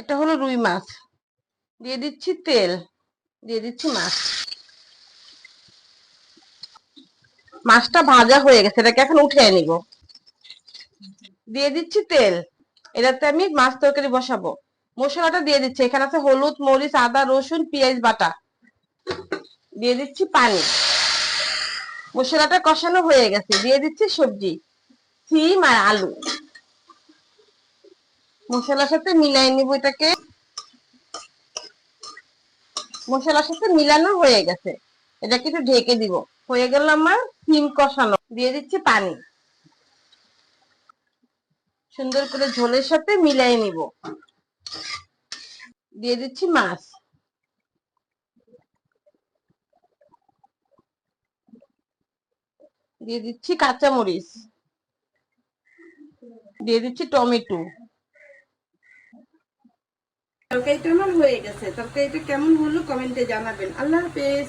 এটা হলো রুই মাছ। দিয়ে দিচ্ছি তেল, দিয়ে দিচ্ছি মাছ। মাছটা ভাজা হয়ে গেছে, এটাকে এখন উঠিয়ে নিব। দিয়ে দিচ্ছি তেল, এটাতে আমি মাছ তরকারি বসাবো। মশলাটা দিয়ে দিচ্ছি, এখানে আছে হলুদ, মরিচ, আদা, রসুন, পেঁয়াজ, বাটা। দিয়ে দিচ্ছি পানি। মশলাটা কষানো হয়ে গেছে, দিয়ে দিচ্ছি সবজি, সিম আর আলু। মশলার সাথে মিলাই নিব এটাকে। মশলার সাথে মিলানো হয়ে গেছে। এটাকে একটু ঢেকে দিব। হয়ে গেল আমার সিম কষানো। দিয়ে দিচ্ছি পানি। সুন্দর করে ঝোলের সাথে মিলাই নিব। দিয়ে দিচ্ছি মাছ। দিয়ে দিচ্ছি কাঁচামরিচ। দিয়ে দিচ্ছি টমেটো। তরকারিটা আমার হয়ে গেছে। তরকারিটা কেমন হলো কমেন্টে জানাবেন। আল্লাহ হাফেজ।